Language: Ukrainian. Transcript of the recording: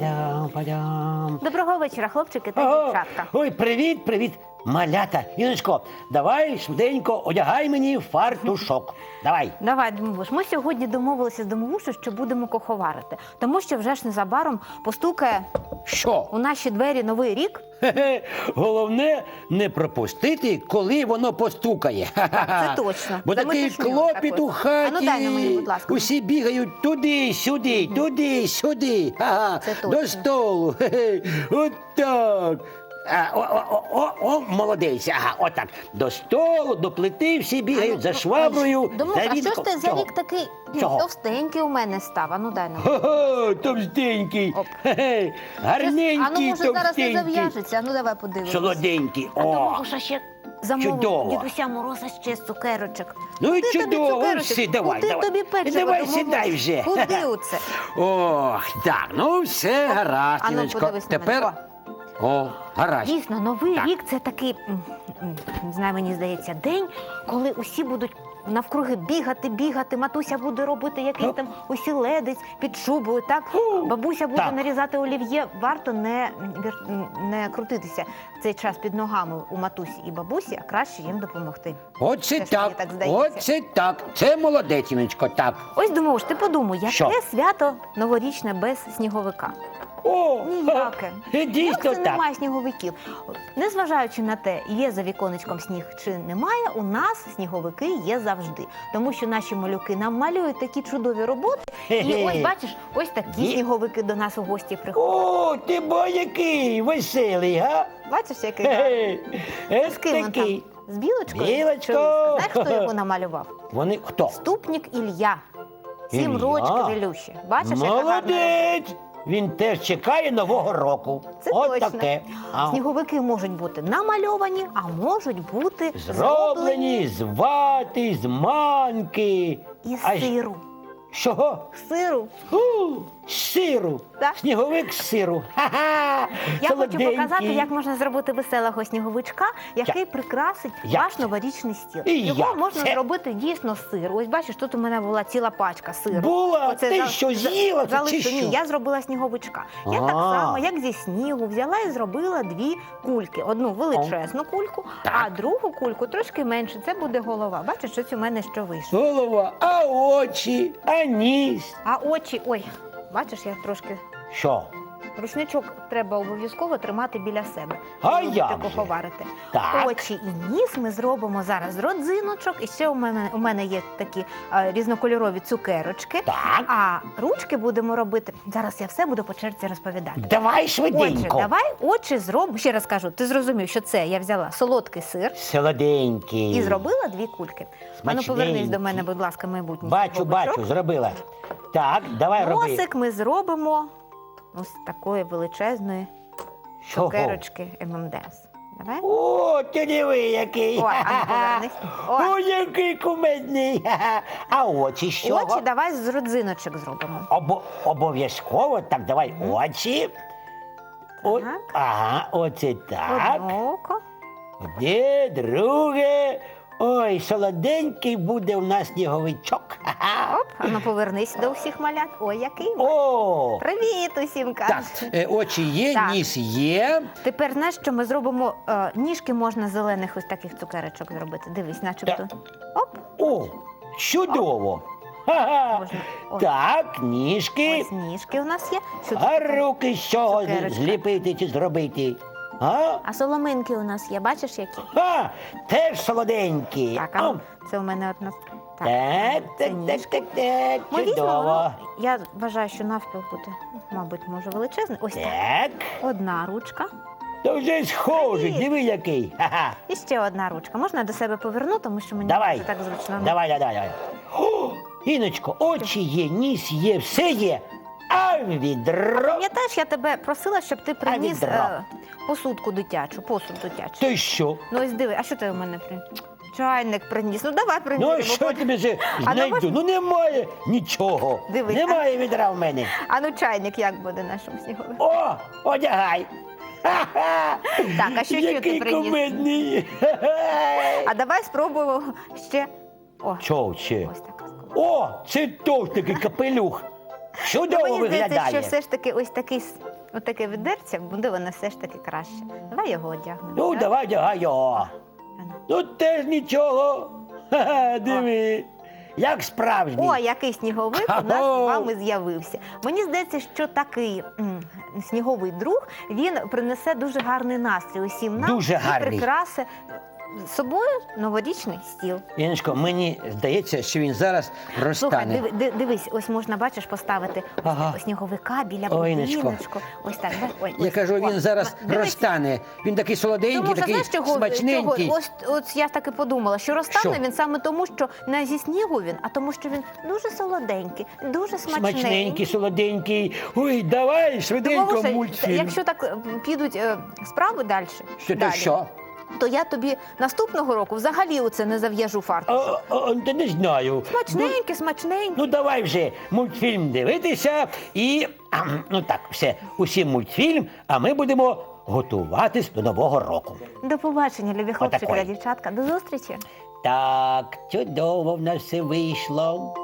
Падім, падам, падам. Доброго вечора, хлопчики та дівчатка. Ой, привіт, привіт, малята. Іночко, давай швиденько одягай мені фартушок. Давай. Давай, Дмовуш, ми сьогодні домовилися з Домовушу, що будемо коховарити, тому що вже ж незабаром постукає Що? у наші двері новий рік. Головне не пропустити, коли воно постукає. це точно. Бо такий клопіт у хаті. А ну дай на мені, будь ласка. Усі бігають туди, сюди, туди, сюди. До столу. От так. А, о, о, о, о, о, молодець. Ага, отак. До столу, до плити всі бігають за шваброю. Домовуш, за а що ж ти за Чого? рік такий Чого? товстенький у мене став? А ну дай нам. Ха-ха, товстенький. Оп. Хе-хе. Гарненький, а ну може зараз не товстенький. зав'яжеться. А ну давай подивимося. Солоденький. А О. Домовуша ще замовив Чудово. дідуся Мороза ще з цукерочок. Ну і Куди тобі чудово, цукерочок? давай, Куди давай. тобі печиво? Давай, Домовуш? сідай вже. Куди оце? Ох, так, ну все гаразд, А ну Іночко. подивись на мене. Тепер. О, гаразд. Дійсно, новий Так. рік це такий, м, м, не знаю, мені здається, день, коли усі будуть навкруги бігати, бігати. Матуся буде робити якийсь Ну. там осіледець під шубою. Так бабуся буде так. нарізати олів'є. Варто не, вір- не крутитися в цей час під ногами у матусі і бабусі, а краще їм допомогти. Оце мені так, так здається. оце так. Це молодець, Іночко, так. Ось думаєш, ти подумай, яке Що? свято новорічне без сніговика? О, Ніяке. ха, Як дійсно це так. немає сніговиків? Незважаючи на те, є за віконечком сніг чи немає, у нас сніговики є завжди. Тому що наші малюки нам малюють такі чудові роботи. І ось бачиш, ось такі Є. сніговики до нас у гості приходять. О, ти бо який веселий, га? Бачиш, який гарний. Хе-хе. з ким він такий. З білочкою? Білочко. Чи лиска? Знаєш, хто його намалював? Вони хто? Ступник Ілля. Сім Ілля. рочків Ілюші. Бачиш, яка гарна робота? Молодець! Він теж чекає нового року. Це От точно. таке. А, Сніговики можуть бути намальовані, а можуть бути Зроблені з вати, з манки. І А ж- сиру. Чого? Сиру. Фу, з сиру. Так. Сніговик з сиру. Ха-ха! Я хочу показати, як можна зробити веселого сніговичка, який прикрасить Як ваш це? новорічний стіл. І Його як можна це? зробити дійсно з сиру. Ось бачиш, тут у мене була ціла пачка сиру. Була? Оце Ти за- що, за- з'їла це чи Ні, я зробила сніговичка. Я так А. само, як зі снігу, взяла і зробила дві кульки. Одну величезну кульку, Так. а другу кульку трошки менше. Це буде голова. Бачиш, щось у мене що вийшло. Голова, а очі, а ніс. А очі, ой, бачиш, я трошки. Що? Рушничок треба обов'язково тримати біля себе. А коли будете як же? куховарити. Так. Очі і ніс ми зробимо зараз з родзиночок. І ще у мене у мене є такі е, різнокольорові цукерочки. Так. А ручки будемо робити. Зараз я все буду по черзі розповідати. Давай Отже, давай очі зробимо. Ще раз кажу, ти зрозумів, що це я взяла солодкий сир Солоденький. і зробила дві кульки. Ану, повернись до мене, будь ласка, майбутній. Бачу, бачу, зробила. Так, давай роби. Носик ми зробимо ось такої величезної цукерочки ММДС. Давай. О, ти диви, який. Ой, а ну, повернись. Ой. О, який кумедний. А очі що? Очі давай з родзиночок зробимо. Обо- обов'язково, так, давай очі. О, Так. ага, оце так. Одне око. Де, друге. Ой, солоденький буде у нас сніговичок. Оп, а ну повернись до всіх малят. Ой, який. О, Привіт усім так, кажуть. е, очі є, Так. ніс є. Тепер знаєш, що ми зробимо е, ніжки можна зелених ось таких цукерочок зробити. Дивись, начебто. Оп, О, чудово. Ха-ха. Можна. Ось. Так, ніжки. ось ніжки у нас є. Що А руки з чого Цукерочка. зліпити чи зробити? А? А соломинки у нас є, бачиш які? Ха, теж солоденькі. Так, а це у мене одна. Так, це так, так, так, так, Ми візьмемо, чудово. ну, я вважаю, що навпіл буде, мабуть, може величезний. Ось так. Так, Одна ручка. то вже схожий, Привіт. диви який. Ха-ха. І ще одна ручка. Можна до себе поверну, тому що мені Давай, це так зручно. давай, давай, давай. О, Іночко, очі є, ніс є, все є. А відро. Пам'ятаєш, я тебе просила, щоб ти приніс відро? е, посудку дитячу, посуд дитячий. Ти що? Ну ось диви, а що ти у мене приніс? Чайник приніс. Ну давай приніс. Ну, що я тобі А ну, знайду? Ну немає нічого. Дивись, Немає відра в мене. А ну чайник як буде нашому снігові? О, одягай. Ха-ха. Так, а що ще ти Який приніс? кумедний. А давай спробуємо ще. О, Чого ще? ось така. О, це товстий капелюх. Чудово Мені здається, виглядає. що все ж таки ось такий с- отаке відерце буде воно все ж таки краще. Давай його одягнемо. Ну, так? давай дягай його. Ану. Ну теж нічого. Ха-ха, диви. Як справжній. О, який сніговик у нас з вами з'явився. Мені здається, що такий м, сніговий друг він принесе дуже гарний настрій усім нам Дуже і гарний. прикраси з собою новорічний стіл. Яночко, мені здається, що він зараз Слухай, розтане. диви- ди- дивись, ось можна бачиш поставити ось Ага. сніговика біля Ой, Іночко. будиночку. Ось так. да? Ой, Я ось. кажу, О, він зараз дивись. розтане. Він такий солоденький, Тому що такий знаєш, чого, смачненький. чого? Ось, ось я так і подумала, що розтане Що? він саме тому, що не зі снігу він, а тому, що він дуже солоденький, дуже смачненький. Смачненький, солоденький. Ой, давай швиденько Вовуша, мультфільм. Якщо так е, підуть е, справи далі, Що то далі, що? То я тобі наступного року взагалі оце не зав'яжу фартух. А, а, та не знаю. Смачненький, смачненький. Ну давай вже мультфільм дивитися і ам, ну так, все, усім мультфільм, а ми будемо готуватись до нового року. До побачення, любі хлопчики Отакої. та дівчатка. До зустрічі. Так, чудово в нас все вийшло.